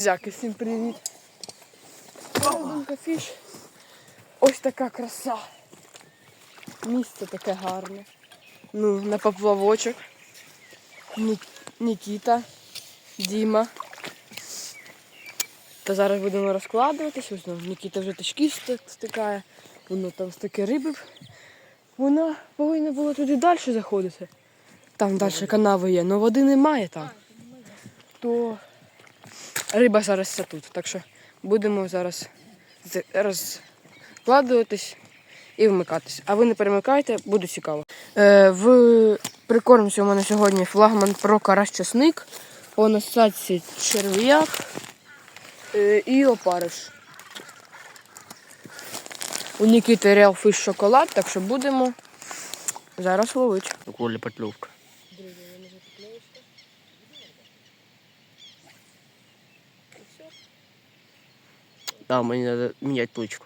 Друзяки, всім привіт. Фіш. Ось така краса. Місце таке гарне. Ну, на поплавочок. Ні- Нікіта, Діма. Та зараз будемо розкладуватись. Ось ну, Нікіта вже тачки стикає. Воно там стільки риби. Вона повинна була туди далі заходити. Там далі канави є, але води немає там. То риба зараз все тут. Так що будемо зараз розкладуватись і вмикатись. А ви не перемикайте, буде цікаво. Е, в прикормці у мене сьогодні флагман про карась часник, по насадці черв'як е, і опариш. У Нікіти Real Fish шоколад, так що будемо зараз ловити. Коля поклевка. Да, мне надо менять точку.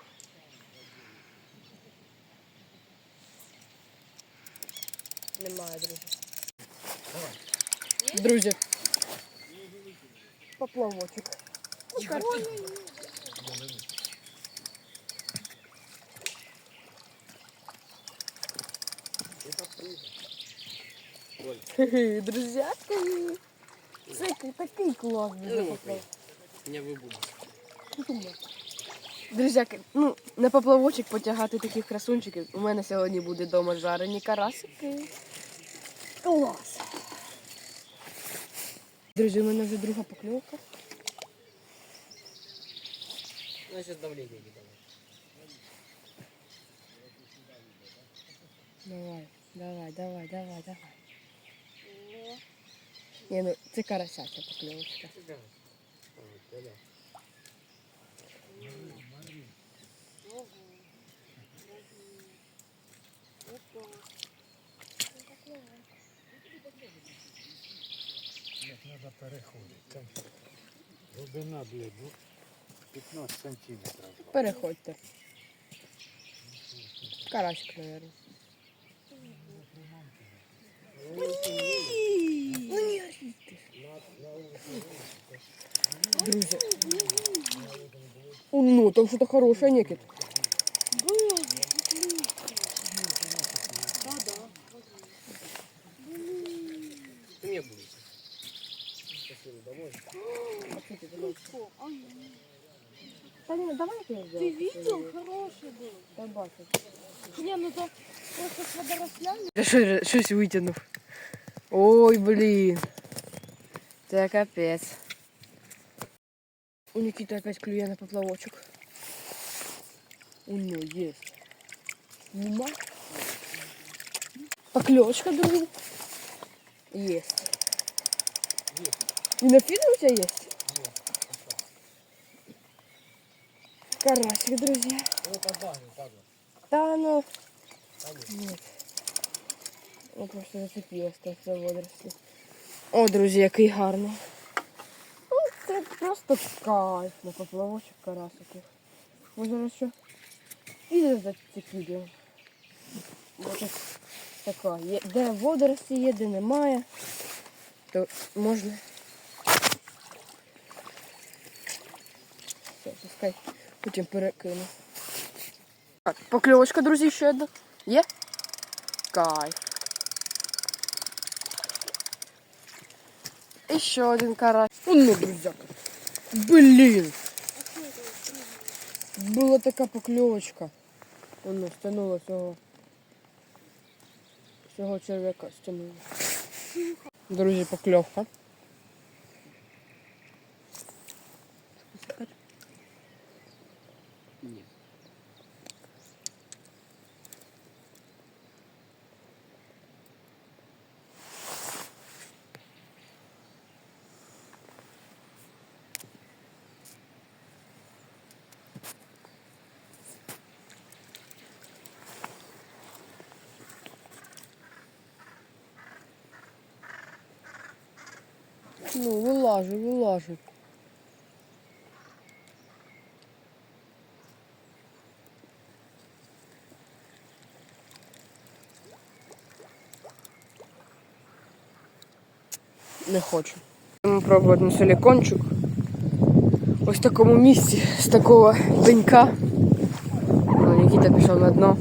Немає, друзі. Друзі. Поплавочок. Друзяки. Це такий класний поплавок. Меня выбудет. Друзяки, ну, на поплавочок потягати таких красунчиків. У мене сьогодні буде вдома жарені карасики. Клас! Друзі, у мене вже друга покльовка. Ну, сейчас давление не. Давай, давай, давай, давай, давай. Ні, ну це карасяча покльовочка. Треба переходити. Там глибина, блядь, ну, 15 сантиметрів. Переходьте. Карасик, мабуть. Друзі. О, ну, там что-то хорошее, Никит. Ты мне будешь. Спасибо, домой. Да не, давай я Ты видел? Хороший был. Да бачу. Не, ну то просто с водорослями. Я що, щось витягнув. Ой, блін. Це капець. У Нікіти опять клює на поплавочок. У нього є. Нема. Покльовочка, друзі. Є. І на фідер у тебе є? Карасик, друзі. Ну, подбагивай, падла. Да, ну... Нет. Я просто зацепилась так за водорослі. О, друзі, який гарний. Ну, це просто кайф на поплавочок карасиків. Може що? І зацепили. Бо така, є, де водорості є, де немає, то можна. Все, пускай потім перекину. Так, покльовочка, друзі, ще одна. Є? Кайф. І ще один карась. Ну, друзяка. Блін. Була така покльовочка. Воно стянуло цього. Цього черв'яка стянуло. Друзі, покльовка. Ну, вилажу, вилажу. Не хочу. Будемо пробувати на силікончик. ось такому місці з такого пенька. Ну, Нікіта пішов на дно.